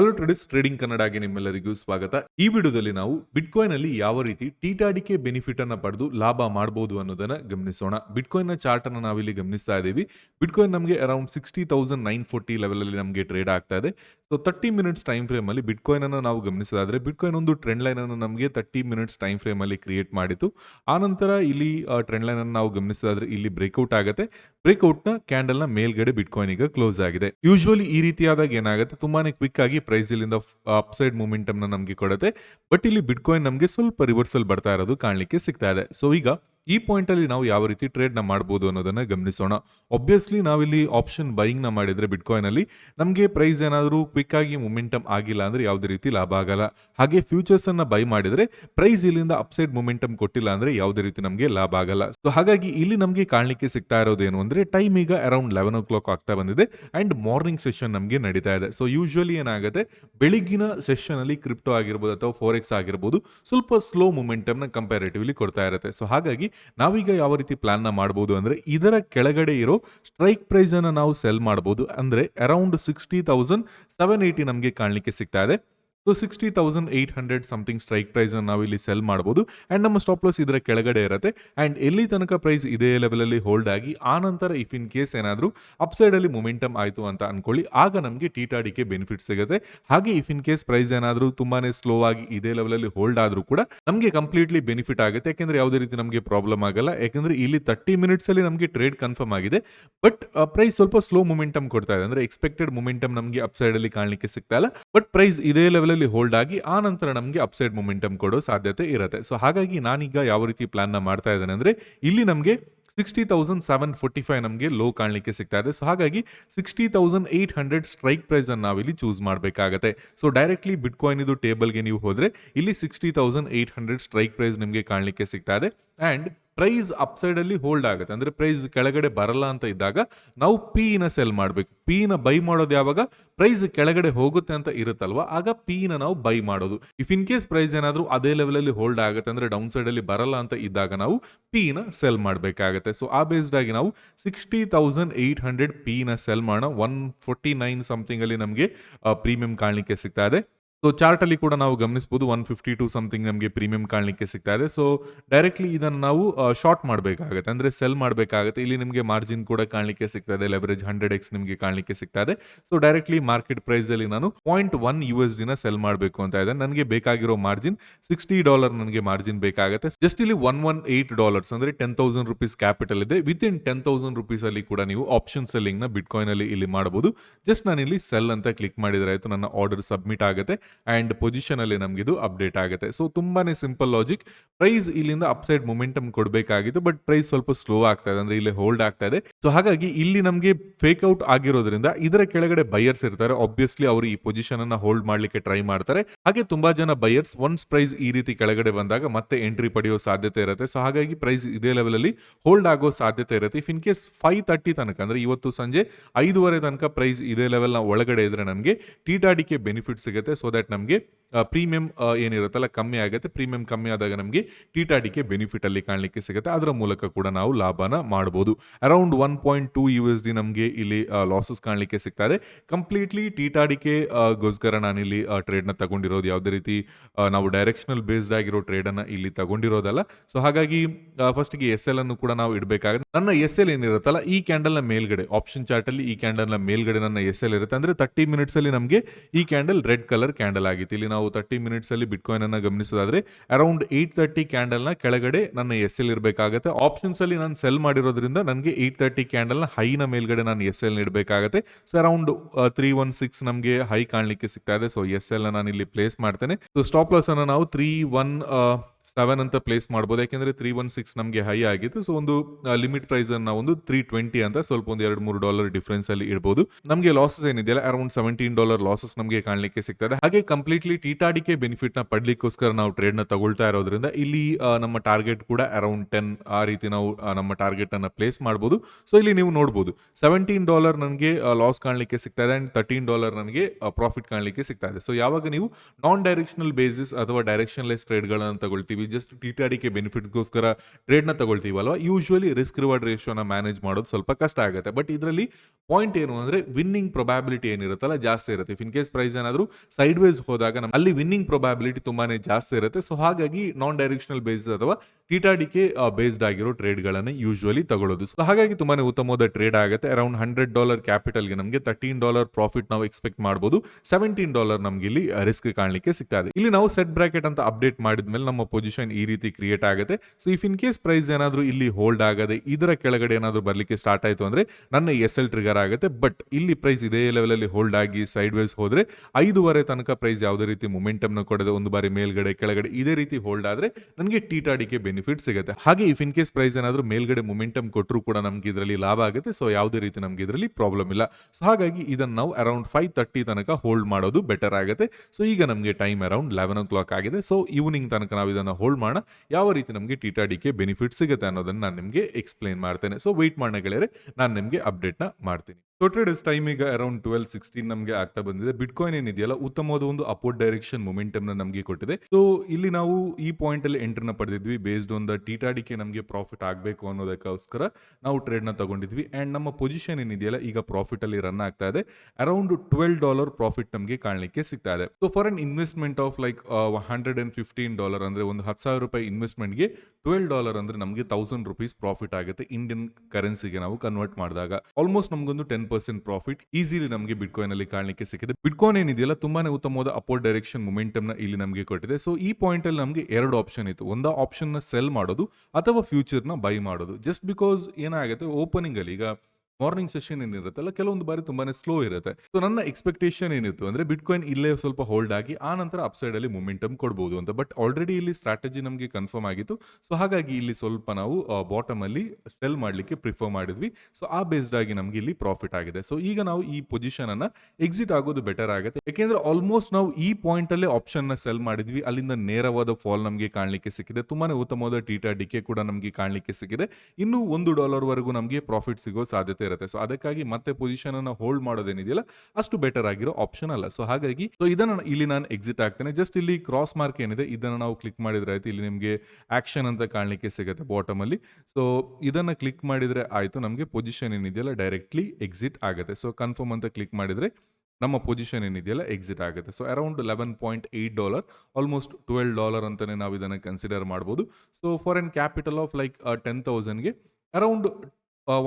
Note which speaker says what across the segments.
Speaker 1: Hello traders trading ಕನ್ನಡಗೆ ನಿಮ್ಮೆಲ್ಲರಿಗೂ ಸ್ವಾಗತ. ಈ ವಿಡಿಯೋದಲ್ಲಿ ನಾವು ಬಿಟ್ಕಾಯಿನ್ ಅಲ್ಲಿ ಯಾವ ರೀತಿ ಟೀಟಾಡಿಕೆ ಬೆನಿಫಿಟ್ ಅನ್ನ ಪಡೆದು ಲಾಭ ಮಾಡಬಹುದು ಅನ್ನೋದನ್ನ ಗಮನಿಸೋಣ. ಬಿಟ್ಕಾಯಿನ್ನ ಚಾರ್ಟ್ ಅನ್ನ ನಾವಿಲ್ಲಿ ಗಮನಿಸ್ತಾ ಇದ್ದೀವಿ. ಬಿಟ್ಕಾಯಿನ್ ನಮಗೆ around sixty thousand nine forty level ಅಲ್ಲಿ ನಮಗೆ ಟ್ರೇಡ್ ಆಗ್ತಾ ಇದೆ. So thirty minutes time frame ಅಲ್ಲಿ ಬಿಟ್ಕಾಯಿನ್ ಅನ್ನು ನಾವು ಗಮನಿಸೋದಾದರೆ ಬಿಟ್ಕಾಯಿನ್ ಒಂದು ಟ್ರೆಂಡ್ ಲೈನ್ ಅನ್ನು ನಮಗೆ ತರ್ಟಿ ಮಿನಿಟ್ಸ್ ಟೈಮ್ ಫ್ರೇಮ್ ಅಲ್ಲಿ ಕ್ರಿಯೇಟ್ ಮಾಡಿತ್ತು. ಆನಂತರ ಇಲ್ಲಿ ಟ್ರೆಂಡ್ ಲೈನ್ ಅನ್ನು ನಾವು ಗಮನಿಸೋದಾದ್ರೆ ಇಲ್ಲಿ ಬ್ರೇಕ್ಔಟ್ ಆಗುತ್ತೆ. ಬ್ರೇಕ್ಔಟ್ನ ಕ್ಯಾಂಡಲ್ನ ಮೇಲ್ಗಡೆ ಬಿಟ್ಕಾಯಿನ್ ಈಗ ಕ್ಲೋಸ್ ಆಗಿದೆ. ಯೂಶುವಲಿ ಈ ರೀತಿಯಾದಾಗ ಏನಾಗುತ್ತೆ, ತುಂಬಾನೇ ಕ್ವಿಕ್ ಆಗಿ ಪ್ರೈಸ್ ಇಲ್ಲಿಂದ ಅಪ್ಸೈಡ್ ಮೂಮೆಂಟಮ್ನ ನಮಗೆ ಕೊಡುತ್ತೆ. ಬಟ್ ಇಲ್ಲಿ ಬಿಟ್ಕಾಯಿನ್ ನಮಗೆ ಸ್ವಲ್ಪ ರಿವರ್ಸಲ್ ಬರ್ತಾ ಇರೋದು ಕಾಣಲಿಕ್ಕೆ ಸಿಗ್ತಾ ಇದೆ. ಸೊ ಈಗ ಈ ಪಾಯಿಂಟ್ ಅಲ್ಲಿ ನಾವು ಯಾವ ರೀತಿ ಟ್ರೇಡ್ನ ಮಾಡಬಹುದು ಅನ್ನೋದನ್ನ ಗಮನಿಸೋಣ. ಒಬ್ವಿಯಸ್ಲಿ ನಾವಿಲ್ಲಿ ಆಪ್ಷನ್ ಬೈಯಿಂಗ್ನ ಮಾಡಿದ್ರೆ ಬಿಟ್ಕಾಯಿನ್ ಅಲ್ಲಿ ನಮಗೆ ಪ್ರೈಸ್ ಏನಾದರೂ ಕ್ವಿಕ್ ಆಗಿ ಮೊಮೆಂಟಮ್ ಆಗಿಲ್ಲ ಅಂದ್ರೆ ಯಾವುದೇ ರೀತಿ ಲಾಭ ಆಗಲ್ಲ. ಹಾಗೆ ಫ್ಯೂಚರ್ಸ್ ಅನ್ನ ಬೈ ಮಾಡಿದ್ರೆ ಪ್ರೈಸ್ ಇಲ್ಲಿಂದ ಅಪ್ಸೈಡ್ ಮೊಮೆಂಟಮ್ ಕೊಟ್ಟಿಲ್ಲ ಅಂದ್ರೆ ಯಾವುದೇ ರೀತಿ ನಮಗೆ ಲಾಭ ಆಗಲ್ಲ. ಸೊ ಹಾಗಾಗಿ ಇಲ್ಲಿ ನಮಗೆ ಕಾಣಲಿಕ್ಕೆ ಸಿಗ್ತಾ ಇರೋದೇನು ಅಂದ್ರೆ ಟೈಮ್ ಈಗ ಅರೌಂಡ್ ಲೆವೆನ್ ಓ ಕ್ಲಾಕ್ ಆಗ್ತಾ ಬಂದಿದೆ ಅಂಡ್ ಮಾರ್ನಿಂಗ್ ಸೆಷನ್ ನಮಗೆ ನಡೀತಾ ಇದೆ. ಸೊ ಯೂಶ್ವಲಿ ಏನಾಗುತ್ತೆ, ಬೆಳಿಗ್ಗಿನ ಸೆಷನ್ ಅಲ್ಲಿ ಕ್ರಿಪ್ಟೋ ಆಗಿರ್ಬೋದು ಅಥವಾ ಫೋರೆಕ್ಸ್ ಆಗಿರ್ಬೋದು ಸ್ವಲ್ಪ ಸ್ಲೋ ಮೊಮೆಂಟಮ್ನ ಕಂಪ್ಯಾರಿಟಿವ್ಲಿ ಕೊಡ್ತಾ ಇರುತ್ತೆ. ಸೊ ಹಾಗಾಗಿ ನಾವೀಗ ಯಾವ ರೀತಿ ಪ್ಲಾನ್ ಮಾಡ್ಬೋದು ಅಂದರೆ ಇದರ ಕೆಳಗಡೆ ಇರೋ ಸ್ಟ್ರೈಕ್ ಪ್ರೈಸನ್ನು ನಾವು ಸೆಲ್ ಮಾಡ್ಬೋದು ಅಂದ್ರೆ around sixty thousand seven eighty ನಮಗೆ ಕಾಣಲಿಕ್ಕೆ ಸಿಗ್ತಾ ಇದೆ. So sixty thousand eight hundred something strike ನಾವು ಇಲ್ಲಿ ಸೆಲ್ ಮಾಡಬಹುದು ಅಂಡ್ ನಮ್ಮ ಸ್ಟಾಪ್ ಲಾಸ್ ಇದರ ಕೆಳಗಡೆ ಇರುತ್ತೆ. ಅಂಡ್ ಎಲ್ಲಿ ತನಕ ಪ್ರೈಸ್ ಇದೇ ಲೆವೆಲ್ ಅಲ್ಲಿ ಹೋಲ್ಡ್ ಆಗಿ, ಆ ನಂತರ ಇಫ್ ಇನ್ ಕೇಸ್ ಏನಾದರೂ ಅಪ್ಸೈಡ್ ಅಲ್ಲಿ ಮೊಮೆಂಟಮ್ ಆಯಿತು ಅಂತ ಅನ್ಕೊಳ್ಳಿ, ಆಗ ನಮಗೆ ಟೀಟಾಡಿಕೆ ಬೆನಿಫಿಟ್ ಸಿಗುತ್ತೆ. ಹಾಗೆ ಇಫ್ ಇನ್ ಕೇಸ್ ಪ್ರೈಸ್ ಏನಾದರೂ ತುಂಬಾನೇ ಸ್ಲೋ ಆಗಿ ಇದೇ ಲೆವೆಲ್ ಅಲ್ಲಿ ಹೋಲ್ಡ್ ಆದ್ರೂ ಕೂಡ ನಮಗೆ ಕಂಪ್ಲೀಟ್ಲಿ ಬೆನಿಫಿಟ್ ಆಗುತ್ತೆ. ಯಾಕೆಂದ್ರೆ ಯಾವುದೇ ರೀತಿ ನಮಗೆ ಪ್ರಾಬ್ಲಮ್ ಆಗಲ್ಲ. ಯಾಕಂದ್ರೆ ಇಲ್ಲಿ ತರ್ಟಿ ಮಿನಿಟ್ಸ್ ಅಲ್ಲಿ ನಮಗೆ ಟ್ರೇಡ್ ಕನ್ಫರ್ಮ್ ಆಗಿದೆ. ಬಟ್ ಪ್ರೈಸ್ ಸ್ವಲ್ಪ ಸ್ಲೋ ಮೊಮೆಂಟಮ್ ಕೊಡ್ತಾ ಇದೆ. ಅಂದ್ರೆ ಎಕ್ಸ್ಪೆಕ್ಟೆಡ್ ಮೊಮೆಂಟಮ್ ನಮಗೆ ಅಪ್ಸೈಡ್ ಅಲ್ಲಿ ಕಾಣಲಿಕ್ಕೆ ಸಿಗ್ತಾ ಇಲ್ಲ. ಬಟ್ ಪ್ರೈಸ್ ಇದೇ ಲೆವೆಲ್ ಅಲ್ಲಿ ಹೋಲ್ಡ್ ಆಗಿ ಆ ನಂತರ ನಮಗೆ ಅಪ್ಸೈಡ್ ಮೊಮೆಂಟಮ್ ಕೊಡೋ ಸಾಧ್ಯತೆ ಇರುತ್ತೆ. ಸೊ ಹಾಗಾಗಿ ನಾನೀಗ ಯಾವ ರೀತಿ ಪ್ಲಾನ್ನ ಮಾಡ್ತಾ ಇದ್ದೇನೆ ಅಂದ್ರೆ ಇಲ್ಲಿ ನಮಗೆ sixty thousand seven forty five ನಮಗೆ ಲೋ ಕಾಣಲಿಕ್ಕೆ ಸಿಗ್ತಾ ಇದೆ. ಸೊ ಹಾಗಾಗಿ sixty thousand eight hundred strike price ಅನ್ನು ನಾವಿಲ್ಲಿ ಚೂಸ್ ಮಾಡಬೇಕಾಗತ್ತೆ. ಸೊ ಡೈರೆಕ್ಟ್ಲಿ ಬಿಟ್ಕಾಯಿನ್ ಇದು ಟೇಬಲ್ಗೆ ನೀವು ಹೋದರೆ ಇಲ್ಲಿ sixty thousand eight hundred strike price ನಿಮಗೆ ಕಾಣಲಿಕ್ಕೆ ಸಿಗ್ತಾ ಇದೆ. ಆ್ಯಂಡ್ ಪ್ರೈಸ್ ಅಪ್ಸೈಡ್ ಅಲ್ಲಿ ಹೋಲ್ಡ್ ಆಗುತ್ತೆ. ಅಂದ್ರೆ ಪ್ರೈಸ್ ಕೆಳಗಡೆ ಬರಲ್ಲ ಅಂತ ಇದ್ದಾಗ ನಾವು ಪಿ ನ ಸೆಲ್ ಮಾಡಬೇಕು. ಪಿ ನ ಬೈ ಮಾಡೋದು ಯಾವಾಗ? ಪ್ರೈಸ್ ಕೆಳಗಡೆ ಹೋಗುತ್ತೆ ಅಂತ ಇರುತ್ತಲ್ವಾ? ಆಗ ಪಿ ನ ನಾವು ಬೈ ಮಾಡೋದು. ಇಫ್ ಇನ್ ಕೇಸ್ ಪ್ರೈಸ್ ಏನಾದರೂ ಅದೇ ಲೆವೆಲಲ್ಲಿ ಹೋಲ್ಡ್ ಆಗುತ್ತೆ, ಅಂದ್ರೆ ಡೌನ್ ಸೈಡಲ್ಲಿ ಬರಲ್ಲ ಅಂತ ಇದ್ದಾಗ ನಾವು ಪಿ ನ ಸೆಲ್ ಮಾಡಬೇಕಾಗುತ್ತೆ. ಸೊ ಆ ಬೇಸ್ಡ್ ಆಗಿ ನಾವು ಸಿಕ್ಸ್ಟಿ ತೌಸಂಡ್ ಏಯ್ಟ್ ಹಂಡ್ರೆಡ್ ಪಿನ ಸೆಲ್ ಮಾಡೋಣ. ಒನ್ ಫೋರ್ಟಿ ನೈನ್ ಸಮಥಿಂಗಲ್ಲಿ ನಮಗೆ ಪ್ರೀಮಿಯಂ ಕಾಣಲಿಕ್ಕೆ ಸಿಗ್ತಾ ಇದೆ. ಸೊ ಚಾರ್ಟ್ ಅಲ್ಲಿ ಕೂಡ ನಾವು ಗಮನಿಸಬಹುದು ಒನ್ ಫಿಫ್ಟಿ ಟು ಸಮಥಿಂಗ್ ನಮಗೆ ಪ್ರೀಮಿಯಂ ಕಾಣಲಿಕ್ಕೆ ಸಿಗ್ತಾ ಇದೆ. ಸೊ ಡೈರೆಕ್ಟ್ಲಿ ಇದನ್ನು ನಾವು ಶಾರ್ಟ್ ಮಾಡಬೇಕಾಗುತ್ತೆ. ಅಂದ್ರೆ ಸೆಲ್ ಮಾಡಬೇಕಾಗುತ್ತೆ. ಇಲ್ಲಿ ನಿಮಗೆ ಮಾರ್ಜಿನ್ ಕೂಡ ಕಾಣಲಿಕ್ಕೆ ಸಿಗ್ತಾ ಇದೆ. ಲೆವರೇಜ್ ಹಂಡ್ರೆಡ್ ಎಕ್ಸ್ ನಿಮಗೆ ಕಾಣಲಿಕ್ಕೆ ಸಿಗ್ತಾ ಇದೆ. ಸೊ ಡೈರೆಕ್ಟ್ಲಿ ಮಾರ್ಕೆಟ್ ಪ್ರೈಸ್ ಅಲ್ಲಿ ನಾನು ಪಾಯಿಂಟ್ ಒನ್ ಯು ಎಸ್ ಡಿನ ಸೆಲ್ ಮಾಡಬೇಕು ಅಂತ ಇದೆ ನನಗೆ ಬೇಕಾಗಿರೋ ಮಾರ್ಜಿನ್ ಸಿಕ್ಸ್ಟಿ ಡಾಲರ್ ನನಗೆ ಮಾರ್ಜಿನ್ ಬೇಕಾಗುತ್ತೆ. ಜಸ್ಟ್ ಇಲ್ಲಿ ಒನ್ ಒನ್ ಏಟ್ ಡಾಲರ್ಸ್ ಅಂದ್ರೆ ಟೆನ್ ತೌಸಂಡ್ ರುಪೀಸ್ ಕ್ಯಾಪಿಟಲ್ ಇದೆ. With in ten thousand rupees ಅಲ್ಲಿ ಕೂಡ ನೀವು ಆಪ್ಷನ್ ಸೆಲ್ಲಿಂಗ್ನ ಬಿಟ್ಕಾಯಿನ್ ಅಲ್ಲಿ ಇಲ್ಲಿ ಮಾಡಬಹುದು. ಜಸ್ಟ್ ನಾನು ಇಲ್ಲಿ ಸೆಲ್ ಅಂತ ಕ್ಲಿಕ್ ಮಾಡಿದ್ರೆ ಆಯ್ತು. ನನ್ನ ಆರ್ಡರ್ ಸಬ್ಮಿಟ್ ಆಗುತ್ತೆ. ಅಂಡ್ ಪೊಸಿಷನಲ್ಲಿ ಅಲ್ಲಿ ನಮ್ಗೆ ಇದು ಅಪ್ಡೇಟ್ ಆಗುತ್ತೆ. ಸೊ ತುಂಬಾನೇ ಸಿಂಪಲ್ ಲಾಜಿಕ್ ಪ್ರೈಸ್ ಇಲ್ಲಿಂದ ಅಪ್ಸೈಡ್ ಮೊಮೆಂಟಮ್ ಕೊಡಬೇಕಾಗಿತ್ತು ಬಟ್ ಪ್ರೈಸ್ ಸ್ವಲ್ಪ ಸ್ಲೋ ಆಗ್ತಾ ಇದೆ, ಅಂದ್ರೆ ಇಲ್ಲಿ ಹೋಲ್ಡ್ ಆಗ್ತಾ ಇದೆ. ಸೊ ಹಾಗಾಗಿ ಇಲ್ಲಿ ನಮಗೆ ಫೇಕ್ ಔಟ್ ಆಗಿರೋದ್ರಿಂದ ಇದರ ಕೆಳಗಡೆ ಬೈಯರ್ಸ್ ಇರ್ತಾರೆ. ಆಬ್ವಿಯಸ್ಲಿ ಅವರು ಈ ಪೊಸಿಷನ್ ಅನ್ನ ಹೋಲ್ಡ್ ಮಾಡ್ಲಿಕ್ಕೆ ಟ್ರೈ ಮಾಡ್ತಾರೆ. ಹಾಗೆ ತುಂಬಾ ಜನ ಬೈಯರ್ಸ್ ಒನ್ಸ್ ಪ್ರೈಸ್ ಈ ರೀತಿ ಕೆಳಗಡೆ ಬಂದಾಗ ಮತ್ತೆ ಎಂಟ್ರಿ ಪಡೆಯೋ ಸಾಧ್ಯತೆ ಇರುತ್ತೆ. ಸೊ ಹಾಗಾಗಿ ಪ್ರೈಸ್ ಇದೇ ಲೆವೆಲ್ ಅಲ್ಲಿ ಹೋಲ್ಡ್ ಆಗೋ ಸಾಧ್ಯತೆ ಇರುತ್ತೆ. If in case five thirty ತನಕ, ಅಂದ್ರೆ ಇವತ್ತು ಸಂಜೆ ಐದುವರೆ ತನಕ ಪ್ರೈಸ್ ಇದೇ ಲೆವೆಲ್ ಒಳಗಡೆ ಇದ್ರೆ ನಮಗೆ ಟಿಟಾಡಿಕೆ ಬೆನಿಫಿಟ್ ಸಿಗುತ್ತೆ. ಸೊ ದಟ್ ನಮಗೆ ಪ್ರೀಮಿಯಂ ಏನಿರುತ್ತಲ್ಲ, ಕಮ್ಮಿ ಆಗುತ್ತೆ. ಪ್ರೀಮಿಯಂ ಕಮ್ಮಿ ಆದಾಗ ನಮಗೆ ಟಿಟಾಡಿಕೆ ಬೆನಿಫಿಟ್ ಅಲ್ಲಿ ಕಾಣಲಿಕ್ಕೆ ಸಿಗುತ್ತೆ. ಅದರ ಮೂಲಕ ಕೂಡ ನಾವು ಲಾಭನ ಮಾಡಬಹುದು around one point two U S D ನಮಗೆ ಇಲ್ಲಿ ಲಾಸಸ್ ಕಾಣಲಿಕ್ಕೆ ಸಿಗ್ತಾ ಇದೆ ಕಂಪ್ಲೀಟ್ಲಿ ಟಿಟಾಡಿಕೆ ಗೋಸ್ಕರ ನಾನಿಲ್ಲಿ ಟ್ರೇಡ್ನ ತಗೊಂಡಿರೋದು. ಯಾವುದೇ ರೀತಿ ನಾವು ಡೈರೆಕ್ಷನಲ್ ಬೇಸ್ಡ್ ಆಗಿರೋ ಟ್ರೇಡನ್ನು ಇಲ್ಲಿ ತಗೊಂಡಿರೋದಲ್ಲ. ಸೊ ಹಾಗಾಗಿ ಫಸ್ಟ್ಗೆ ಎಸ್ ಎಲ್ ಅನ್ನು ಕೂಡ ನಾವು ಇಡಬೇಕಾಗುತ್ತೆ. ನನ್ನ ಎಸ್ ಎಲ್ ಏನಿರುತ್ತಲ್ಲ, ಈ ಕ್ಯಾಂಡಲ್ನ ಮೇಲ್ಗಡೆ ಆಪ್ಷನ್ ಚಾರ್ಟ್ ಅಲ್ಲಿ ಈ ಕ್ಯಾಂಡಲ್ನ ಮೇಲ್ಗಡೆ ನನ್ನ ಎಸ್ ಎಲ್ ಇರುತ್ತೆ. ಅಂದ್ರೆ ತರ್ಟಿ ಮಿನಿಟ್ಸ್ ಅಲ್ಲಿ ನಮಗೆ ಈ ಕ್ಯಾಂಡಲ್ ರೆಡ್ ಕಲರ್ ಕ್ಯಾಂಡಲ್ ಆಗಿತ್ತು. ಇಲ್ಲಿ ನಾವು ತರ್ಟಿ ಮಿನಿಟ್ಸ್ ಅಲ್ಲಿ ಬಿಟ್ಕಾಯಿನ್ ಅನ್ನ ಗಮನಿಸೋದಾದ್ರೆ ಅರೌಂಡ್ ಏಟ್ ತರ್ಟಿ ಕ್ಯಾಂಡಲ್ನ ಕೆಳಗಡೆ ನನ್ನ ಎಸ್ ಎಲ್ ಇರಬೇಕಾಗುತ್ತೆ. ಆಪ್ಷನ್ಸ್ ಅಲ್ಲಿ ನಾನು ಸೆಲ್ ಮಾಡಿರೋದ್ರಿಂದ ನನಗೆ ಏಟ್ ತರ್ಟಿ ಕ್ಯಾಂಡಲ್ನ ಹೈನ ಮೇಲ್ಗಡೆ ನಾನು S L ನೀಡಬೇಕಾಗತ್ತೆ so around three one six ನಮಗೆ ಹೈ ಕಾಣಲಿಕ್ಕೆ ಸಿಗ್ತಾ ಇದೆ. ಸೊ ಎಸ್ ಎಲ್ ನಾನು ಇಲ್ಲಿ ಪ್ಲೇಸ್ ಮಾಡ್ತೇನೆ. ಸೊ ಸ್ಟಾಪ್ ಲಾಸ್ ಅನ್ನ ನಾವು ತ್ರೀ ಒನ್ ಸೆವೆನ್ ಅಂತ ಪ್ಲೇಸ್ ಮಾಡ್ಬೋದು. ಯಾಕೆಂದ್ರೆ ತ್ರೀ ಒನ್ ಸಿಕ್ಸ್ ನಮಗೆ ಹೈ ಆಗಿತ್ತು. ಸೊ ಒಂದು ಲಿಮಿಟ್ ಪ್ರೈಸ್ ನಾವು ಒಂದು ತ್ರೀ ಟ್ವೆಂಟಿ ಅಂತ ಸ್ವಲ್ಪ ಒಂದು ಎರಡು ಮೂರು ಡಾಲರ್ ಡಿಫ್ರೆನ್ಸ್ ಅಲ್ಲಿ ಇಡಬಹುದು ನಮಗೆ ಲಾಸಸ್ ಏನಿದೆಯಲ್ಲ ಅರೌಂಡ್ ಸೆವೆಂಟೀನ್ ಡಾಲರ್ ಲಾಸಸ್ ನಮಗೆ ಕಾಣಲಿಕ್ಕೆ ಸಿಗ್ತದೆ. ಹಾಗೆ ಕಂಪ್ಲೀಟ್ಲಿ ಟೀಟಾಡಿಕೆ ಬೆನಿಫಿಟ್ನ ಪಡ್ಲಿಕ್ಕೋಸ್ಕರ ನಾವು ಟ್ರೇಡ್ನ ತಗೊಳ್ತಾ ಇರೋದ್ರಿಂದ ಇಲ್ಲಿ ನಮ್ಮ ಟಾರ್ಗೆಟ್ ಕೂಡ ಅರೌಂಡ್ ಟೆನ್ ಆ ರೀತಿ ನಾವು ನಮ್ಮ ಟಾರ್ಗೆಟ್ ಅನ್ನ ಪ್ಲೇಸ್ ಮಾಡಬಹುದು ಸೊ ಇಲ್ಲಿ ನೀವು ನೋಡಬಹುದು ಸೆವೆಂಟೀನ್ ಡಾಲರ್ ನನಗೆ ಲಾಸ್ ಕಾಣಲಿಕ್ಕೆ ಸಿಗ್ತಾ ಇದೆ ಅಂಡ್ ತರ್ಟೀನ್ ಡಾಲರ್ ನನಗೆ ಪ್ರಾಫಿಟ್ ಕಾಣಲಿಕ್ಕೆ ಸಿಗ್ತಾ ಇದೆ. ಸೊ ಯಾವಾಗ ನೀವು ನಾನ್ ಡೈರೆಕ್ಷನಲ್ ಬೇಸಿಸ್ ಅಥವಾ ಡೈರೆಕ್ಷನ್ಲೆಸ್ ಟ್ರೇಡ್ಗಳನ್ನು ತಗೊಳ್ತೀವಿ ತಗೊಳ್ತೀವಿ ಜಸ್ಟ್ ಟಿ ಟಿ ಗೋಸ್ಕರ ಬೆನಿಫಿಟ್ಸ್ಗೋಸ್ಕರ ಟ್ರೇಡ್ನ ತಗೊಳ್ತೀವಲ್ವ? ಯೂಶ್ವಲಿ ರಿಸ್ಕ್ ರಿವಾರ್ಡ್ ರೇಷಿಯೋನ ಮ್ಯಾನೇಜ್ ಮಾಡೋದು ಸ್ವಲ್ಪ ಕಷ್ಟ ಆಗುತ್ತೆ. ಬಟ್ ಇದರಲ್ಲಿ ಪಾಯಿಂಟ್ ಏನು ಅಂದರೆ ವಿನ್ನಿಂಗ್ ಪ್ರೊಬ್ಯಾಬಿಲಿಟಿ ಏನಿರುತ್ತಲ್ಲ, ಜಾಸ್ತಿ ಇರುತ್ತೆ. ಇಫ್ ಇನ್ ಕೇಸ್ ಪ್ರೈಸ್ ಏನಾದರೂ ಸೈಡ್ ವೇಸ್ ಹೋದಾಗ ನಮ್ಮ ಅಲ್ಲಿ ವಿನ್ನಿಂಗ್ ಪ್ರೊಬ್ಯಾಬಿಲಿಟಿ ತುಂಬಾನೇ ಜಾಸ್ತಿ ಇರುತ್ತೆ. ಸೊ ಹಾಗಾಗಿ ನಾನ್ ಡೈರೆಕ್ಷನಲ್ ಬೇಸಿಸ್ ಅಥವಾ ಟಿಟಾಡಿಕೆ ಬೇಸ್ಡ್ ಆಗಿರೋ ಟ್ರೇಡ್ಗಳನ್ನು ಯೂಶ್ವಲಿ ತಗೊಳ್ಳೋದು. ಸೊ ಹಾಗಾಗಿ ತುಂಬಾನೇ ಉತ್ತಮವಾದ ಟ್ರೇಡ್ ಆಗುತ್ತೆ. ಅರೌಂಡ್ ಹಂಡ್ರೆಡ್ ಡಾಲರ್ ಕ್ಯಾಪಿಟಲ್ಗೆ ನಮಗೆ ತರ್ಟೀನ್ ಡಾಲರ್ ಪ್ರಾಫಿಟ್ ನಾವು ಎಕ್ಸ್ಪೆಕ್ಟ್ ಮಾಡಬಹುದು ಸೆವೆಂಟೀನ್ ಡಾಲರ್ ನಮಗೆ ಇಲ್ಲಿ ರಿಸ್ಕ್ ಕಾಣಲಿಕ್ಕೆ ಸಿಗ್ತಾ ಇದೆ. ಇಲ್ಲಿ ನಾವು ಸೆಟ್ ಬ್ರಾಕೆಟ್ ಅಂತ ಅಪ್ಡೇಟ್ ಮಾಡಿದ್ಮೇಲೆ ನಮ್ಮ ಪೊಸಿಷನ್ ಈ ರೀತಿ ಕ್ರಿಯೇಟ್ ಆಗುತ್ತೆ. So if in case price ಏನಾದರೂ ಇಲ್ಲಿ ಹೋಲ್ಡ್ ಆಗದೆ, ಇದರ ಕೆಳಗಡೆ ಏನಾದರೂ ಬರಲಿಕ್ಕೆ ಸ್ಟಾರ್ಟ್ ಆಯಿತು ಅಂದರೆ ನನ್ನ ಎಸ್ ಎಲ್ ಟ್ರಿಗರ್ ಆಗುತ್ತೆ. ಬಟ್ ಇಲ್ಲಿ ಪ್ರೈಸ್ ಇದೇ ಲೆವೆಲಲ್ಲಿ ಹೋಲ್ಡ್ ಆಗಿ ಸೈಡ್ ವೇಸ್ ಹೋದರೆ, ಐದುವರೆ ತನಕ ಪ್ರೈಸ್ ಯಾವುದೇ ರೀತಿ ಮೊಮೆಂಟಮ್ನ ಕೊಡದೆ ಒಂದು ಬಾರಿ ಮೇಲ್ಗಡೆ, ಕೆಳಗಡೆ ಇದೇ ರೀತಿ ಹೋಲ್ಡ್ ಆದರೆ ನನಗೆ ಟೀಟಾಡಿಕೆ ಬೆನಿಫಿಟ್ ಸಿಗುತ್ತೆ. ಹಾಗೆ ಇಫ್ ಇನ್ ಕೇಸ್ ಪ್ರೈಸ್ ಏನಾದರೂ ಮೇಲ್ಗಡೆ ಮೊಮೆಂಟಮ್ ಕೊಟ್ಟರು ಕೂಡ ನಮಗೆ ಇದರಲ್ಲಿ ಲಾಭ ಆಗುತ್ತೆ. ಸೊ ಯಾವುದೇ ರೀತಿ ನಮಗೆ ಇದರಲ್ಲಿ ಪ್ರಾಬ್ಲಮ್ ಇಲ್ಲ. ಸೊ ಹಾಗಾಗಿ ಇದನ್ನು ನಾವು ಅರೌಂಡ್ ಫೈವ್ ತರ್ಟಿ ತನಕ ಹೋಲ್ಡ್ ಮಾಡೋದು ಬೆಟರ್ ಆಗುತ್ತೆ. ಸೊ ಈಗ ನಮಗೆ time around eleven o'clock ಆಗಿದೆ. ಸೊ ಈವ್ನಿಂಗ್ ತನಕ ನಾವು ಇದನ್ನು ಹೋಲ್ಡ್ ಮಾಡೋಣ ಯಾವ ರೀತಿ ನಮಗೆ ಟಿಟಾಡಿಕೆ ಬೆನಿಫಿಟ್ ಸಿಗುತ್ತೆ ಅನ್ನೋದನ್ನು ನಾನು ನಿಮಗೆ ಎಕ್ಸ್ಪ್ಲೈನ್ ಮಾಡ್ತೇನೆ. ಸೊ ವೆಯ್ಟ್ ಮಾಡೋಣ ಗೆಳೆಯರೆ, ನಾನು ನಿಮಗೆ ಅಪ್ಡೇಟ್ನ ಮಾಡ್ತೀನಿ. ಸೊ ಎಸ್ ಟೈಮ್ ಈಗ ಅರೌಂಡ್ ಟ್ವೆಲ್ ಸಿಕ್ಸ್ಟೀನ್ ನಮಗೆ ಆಗ್ತಾ ಬಂದಿದೆ. ಬಿಟ್ಕಾಯಿನ್ ಏನಿದೆಯಲ್ಲ, ಉತ್ತಮವಾದ ಒಂದು ಅಪ್ವರ್ಡ್ ಡೈರೆಕ್ಷನ್ ಮೊಮೆಂಟಮ್ನ ನಮಗೆ ಕೊಟ್ಟಿದೆ. ಸೊ ಇಲ್ಲಿ ನಾವು ಈ ಪಾಯಿಂಟ್ ಅಲ್ಲಿ ಎಂಟ್ರನ್ನ ಪಡೆದಿದ್ವಿ. ಬೇಸ್ಡ್ ಆನ್ ದ ಟಿಟಾಡಿಕೆ ನಮಗೆ ಪ್ರಾಫಿಟ್ ಆಗಬೇಕು ಅನ್ನೋದಕ್ಕೋಸ್ಕರ ನಾವು ಟ್ರೇಡ್ನ ತಗೊಂಡಿದ್ವಿ. ಆ್ಯಂಡ್ ನಮ್ಮ ಪೊಸಿಷನ್ ಏನಿದೆಯಲ್ಲ, ಈಗ ಪ್ರಾಫಿಟ್ ಅಲ್ಲಿ ರನ್ ಆಗ್ತಾ ಇದೆ. ಅರೌಂಡ್ ಟ್ವೆಲ್ ಡಾಲರ್ ಪ್ರಾಫಿಟ್ ನಮಗೆ ಕಾಣಲಿಕ್ಕೆ ಸಿಗ್ತಾ ಇದೆ. So for an investment of like hundred and fifteen dollar ಅಂದ್ರೆ ಒಂದು ಹತ್ತು ಸಾವಿರ ರೂಪಾಯಿ ಇನ್ವೆಸ್ಟ್ಮೆಂಟ್ಗೆ ಟ್ವೆಲ್ ಡಾಲರ್ ಅಂದ್ರೆ ನಮಗೆ ತೌಸಂಡ್ ರುಪೀಸ್ ಪ್ರಾಫಿಟ್ ಆಗುತ್ತೆ ಇಂಡಿಯನ್ ಕರೆನ್ಸಿಗೆ ನಾವು ಕನ್ವರ್ಟ್ ಮಾಡಿದಾಗ. ಆಲ್ಮೋಸ್ಟ್ ನಮಗೊಂದು ಟೆನ್ ಪರ್ಸೆಂಟ್ ಪ್ರಾಫಿಟ್ ಈಸಿಲಿ ನಮಗೆ ಬಿಟ್ಕಾಯಿನ್ ಅಲ್ಲಿ ಕಾಣಲಿಕ್ಕೆ ಸಿಕ್ಕಿದೆ. ಬಿಟ್ಕಾಯಿನ್ ಏನಿದೆಯಲ್ಲ, ತುಂಬಾನೇ ಉತ್ತಮವಾದ ಅಪೋರ್ಡ್ ಡೈರೆಕ್ಷನ್ ಮೊಮೆಂಟಮ್ನ ಇಲ್ಲಿ ನಮಗೆ ಕೊಟ್ಟಿದೆ. ಸೊ ಈ ಪಾಯಿಂಟ್ ಅಲ್ಲಿ ನಮಗೆ ಎರಡು ಆಪ್ಷನ್ ಇತ್ತು. ಒಂದು ಆಪ್ಷನ್ನ ಸೆಲ್ ಮಾಡೋದು, ಅಥವಾ ಫ್ಯೂಚರ್ನ ಬೈ ಮಾಡೋದು. ಜಸ್ಟ್ ಬಿಕಾಸ್ ಏನಾಗುತ್ತೆ ಓಪನಿಂಗ್ ಅಲ್ಲಿ ಈಗ ಮಾರ್ನಿಂಗ್ ಸೆಷನ್ ಏನಿರುತ್ತಲ್ಲ, ಕೆಲವೊಂದು ಬಾರಿ ತುಂಬಾನೇ ಸ್ಲೋ ಇರುತ್ತೆ. ಸೊ ನನ್ನ ಎಕ್ಸ್ಪೆಕ್ಟೇಷನ್ ಏನಿತ್ತು ಅಂದ್ರೆ ಬಿಟ್ಕಾಯಿನ್ ಇಲ್ಲೇ ಸ್ವಲ್ಪ ಹೋಲ್ಡ್ ಆಗಿ, ಆ ನಂತರ ಅಪ್ಸೈಡ್ ಅಲ್ಲಿ ಮೊಮೆಂಟಮ್ ಕೊಡಬಹುದು ಅಂತ. ಬಟ್ ಆಲ್ರೆಡಿ ಇಲ್ಲಿ ಸ್ಟ್ರಾಟಜಿ ನಮಗೆ ಕನ್ಫರ್ಮ್ ಆಗಿತ್ತು. ಸೊ ಹಾಗಾಗಿ ಇಲ್ಲಿ ಸ್ವಲ್ಪ ನಾವು ಬಾಟಮ್ ಅಲ್ಲಿ ಸೆಲ್ ಮಾಡಲಿಕ್ಕೆ ಪ್ರಿಫರ್ ಮಾಡಿದ್ವಿ. ಸೊ ಆ ಬೇಸ್ಡ್ ಆಗಿ ನಮಗೆ ಇಲ್ಲಿ ಪ್ರಾಫಿಟ್ ಆಗಿದೆ. ಸೊ ಈಗ ನಾವು ಈ ಪೊಸಿಷನ್ ಅನ್ನ ಎಕ್ಸಿಟ್ ಆಗೋದು ಬೆಟರ್ ಆಗುತ್ತೆ. ಯಾಕೆಂದ್ರೆ ಆಲ್ಮೋಸ್ಟ್ ನಾವು ಈ ಪಾಯಿಂಟ್ ಅಲ್ಲೇ ಆಪ್ಷನ್ನ ಸೆಲ್ ಮಾಡಿದ್ವಿ. ಅಲ್ಲಿಂದ ನೇರವಾದ ಫಾಲ್ ನಮಗೆ ಕಾಣಲಿಕ್ಕೆ ಸಿಕ್ಕಿದೆ. ತುಂಬಾನೇ ಉತ್ತಮವಾದ ಟೀಟಾ ಡಿಕೆ ಕೂಡ ನಮಗೆ ಕಾಣಲಿಕ್ಕೆ ಸಿಕ್ಕಿದೆ. ಇನ್ನು ಒಂದು ಡಾಲರ್ ವರೆಗೂ ನಮಗೆ ಪ್ರಾಫಿಟ್ ಸಿಗೋ ಸಾಧ್ಯತೆ ಇರುತ್ತೆ. ಸೊ ಅದಕ್ಕಾಗಿ ಮತ್ತೆ ಪೊಸಿಷನ್ ಅನ್ನ ಹೋಲ್ಡ್ ಮಾಡೋದೇನಿದೆಯಲ್ಲ, ಅಷ್ಟು ಬೆಟರ್ ಆಗಿರೋ ಆಪ್ಷನ್ ಅಲ್ಲ. ಸೊ ಹಾಗಾಗಿ ಸೊ ಇದನ್ನ ಇಲ್ಲಿ ನಾನು ಎಕ್ಸಿಟ್ ಆಗ್ತೇನೆ. ಜಸ್ಟ್ ಇಲ್ಲಿ ಕ್ರಾಸ್ ಮಾರ್ಕ್ ಏನಿದೆ, ಇದನ್ನ ನಾವು ಕ್ಲಿಕ್ ಮಾಡಿದ್ರೆ ಆಯ್ತು. ಇಲ್ಲಿ ನಿಮಗೆ ಆಕ್ಷನ್ ಅಂತ ಕಾಣಲಿಕ್ಕೆ ಸಿಗುತ್ತೆ ಬಾಟಮ್ ಅಲ್ಲಿ. ಸೊ ಇದನ್ನ ಕ್ಲಿಕ್ ಮಾಡಿದ್ರೆ ಆಯ್ತು. ನಮಗೆ ಪೊಸಿಷನ್ ಏನಿದೆಯಲ್ಲ ಡೈರೆಕ್ಟ್ಲಿ ಎಕ್ಸಿಟ್ ಆಗುತ್ತೆ. ಸೊ ಕನ್ಫರ್ಮ್ ಅಂತ ಕ್ಲಿಕ್ ಮಾಡಿದ್ರೆ ನಮ್ಮ ಪೊಸಿಷನ್ ಏನಿದೆಯಲ್ಲ ಎಕ್ಸಿಟ್ ಆಗುತ್ತೆ. So around eleven point eight dollar almost twelve dollar ಅಂತಲೇ ನಾವು ಇದನ್ನು ಕನ್ಸಿಡರ್ ಮಾಡ್ಬೋದು. So for an capital of like ten ಥೌಸಂಡ್ಗೆ around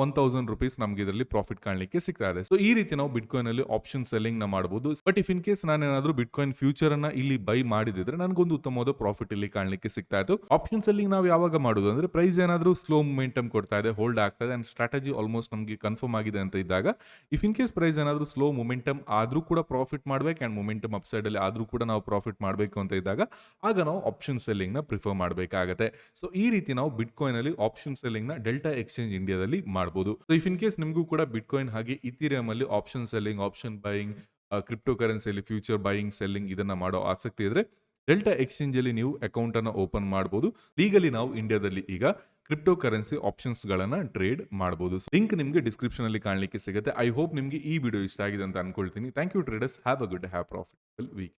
Speaker 1: one thousand rupees ನಮ್ಗೆ ಇದರಲ್ಲಿ ಪ್ರಾಫಿಟ್ ಕಾಣಲಿಕ್ಕೆ ಸಿಗ್ತಾ ಇದೆ. ಸೊ ಈ ರೀತಿ ನಾವು ಬಿಟ್ಕಾಯಿನ್ ಅಲ್ಲಿ ಆಪ್ಷನ್ ಸೆಲ್ಲಿಂಗ್ನ ಮಾಡಬಹುದು ಬಟ್ ಇಫ್ ಇನ್ ಕೇಸ್ ನಾನು ಏನಾದ್ರು ಬಿಟ್ಕಾಯಿನ್ ಫ್ಯೂಚರ್ ಅನ್ನ ಇಲ್ಲಿ ಬೈ ಮಾಡಿದ್ರೆ ನನಗೊಂದು ಉತ್ತಮವಾದ ಪ್ರಾಫಿಟ್ ಇಲ್ಲಿ ಕಾಣಲಿಕ್ಕೆ ಸಿಗ್ತಾ ಇತ್ತು. ಆಪ್ಷನ್ ಸೆಲ್ಲಿಂಗ್ ನಾವು ಯಾವಾಗ ಮಾಡೋದು ಅಂದ್ರೆ ಪ್ರೈಸ್ ಏನಾದ್ರೂ ಸ್ಲೋ ಮೊಮೆಂಟಮ್ ಕೊಡ್ತಾ ಇದೆ ಹೋಲ್ಡ್ ಆಗ್ತಾ ಇದೆ ಅಂಡ್ ಸ್ಟ್ರಾಟಜಿ ಆಲ್ಮೋಸ್ಟ್ ನಮಗೆ ಕನ್ಫರ್ಮ್ ಆಗಿದೆ ಅಂತ ಇದ್ದಾಗ ಇಫ್ ಇನ್ ಕೇಸ್ ಪ್ರೈಸ್ ಏನಾದ್ರೂ ಸ್ಲೋ ಮೊಮೆಂಟಮ್ ಆದ್ರೂ ಕೂಡ ಪ್ರಾಫಿಟ್ ಮಾಡ್ಬೇಕು ಅಂಡ್ ಮೊಮೆಂಟಮ್ ಅಪ್ಸೈಡ್ ಅಲ್ಲಿ ಆದ್ರೂ ಕೂಡ ನಾವು ಪ್ರಾಫಿಟ್ ಮಾಡಬೇಕು ಅಂತ ಇದ್ದಾಗ, ಆಗ ನಾವು ಆಪ್ಷನ್ ಸೆಲ್ಲಿಂಗ್ನ ಪ್ರಿಫರ್ ಮಾಡಬೇಕಾಗತ್ತೆ. ಸೊ ಈ ರೀತಿ ನಾವು ಬಿಟ್ಕಾಯಿನ್ ಅಲ್ಲಿ ಆಪ್ಷನ್ ಸೆಲ್ಲಿಂಗ್ನ ಡೆಲ್ಟಾ ಎಕ್ಸ್ಚೇಂಜ್ ಇಂಡಿಯಾದಲ್ಲಿ ಮಾಡಬಹುದು ಸೊ ಇಫ್ ಇನ್ ಕೇಸ್ ನಿಮಗೂ ಕೂಡ ಬಿಟ್ಕಾಯಿನ್ ಹಾಗೆ ಇಥೀರಿಯಂ ಅಲ್ಲಿ option selling option buying crypto ಕರೆನ್ಸಿಯಲ್ಲಿ ಫ್ಯೂಚರ್ ಬೈಯಿಂಗ್ ಸೆಲ್ಲಿಂಗ್ ಇದನ್ನ ಮಾಡೋ ಆಸಕ್ತಿ ಇದ್ರೆ ಡೆಲ್ಟಾ ಎಕ್ಸ್ಚೇಂಜ್ ಅಲ್ಲಿ ನೀವು ಅಕೌಂಟ್ ಅನ್ನು ಓಪನ್ ಮಾಡಬಹುದು ಲೀಗಲಿ ನಾವು ಇಂಡಿಯಾದಲ್ಲಿ ಈಗ ಕ್ರಿಪ್ಟೋ ಕರೆನ್ಸಿ ಆಪ್ಷನ್ಸ್ ಗಳನ್ನ ಟ್ರೇಡ್ ಮಾಡಬಹುದು ಲಿಂಕ್ ನಿಮಗೆ ಡಿಸ್ಕ್ರಿಪ್ಷನ್ ಅಲ್ಲಿ ಕಾಣಲಿಕ್ಕೆ ಸಿಗುತ್ತೆ. ಐ ಹೋಪ್ ನಿಮಗೆ ಈ ವಿಡಿಯೋ ಇಷ್ಟ ಆಗಿದೆ ಅಂತ ಅನ್ಕೊಳ್ತೀನಿ. Thank you traders have a good have profit week